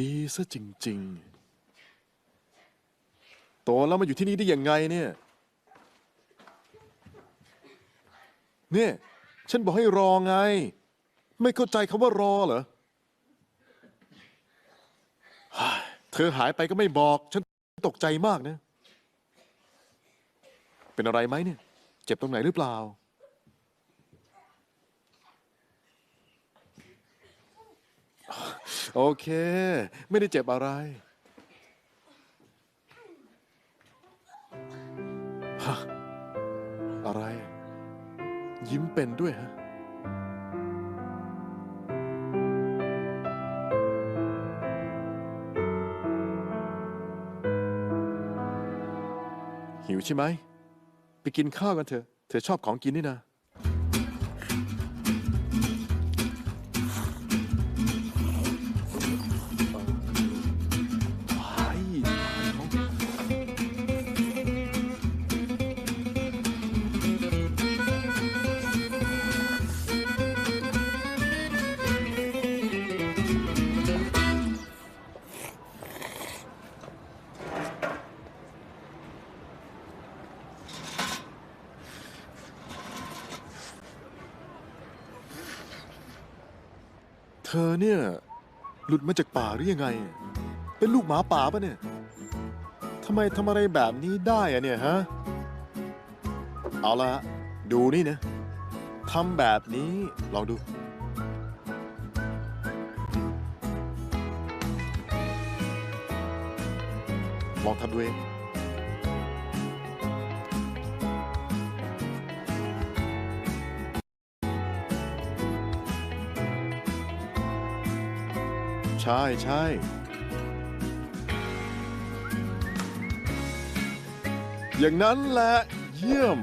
ดีซะจริง ๆ โตแล้วมาอยู่ที่นี่ได้ยังไงเนี่ยเนี่ยฉันบอกให้รอไง ไม่เข้าใจคำว่ารอเหรอเฮ้ยเธอหายไปก็ไม่บอก ฉันตกใจมากนะ เป็นอะไรไหมเนี่ย เจ็บตรงไหนหรือเปล่า โอเค ไม่ได้เจ็บอะไรฮะอะไร ยิ้มเป็นด้วยฮะ หิวใช่ไหม ไปกินข้าวกันเถอะ เธอชอบของกินนี่นะ อเนี่ย หลุดมาจากป่าหรือยังไง เป็นลูกหมาป่าปะเนี่ยทำไมทำอะไรแบบนี้ได้อะเนี่ยฮะ เอาละดูนี่นะทำแบบนี้ลองดู ลองทำดูเอง ใช่ใช่อย่างนั้นแหละเยี่ยม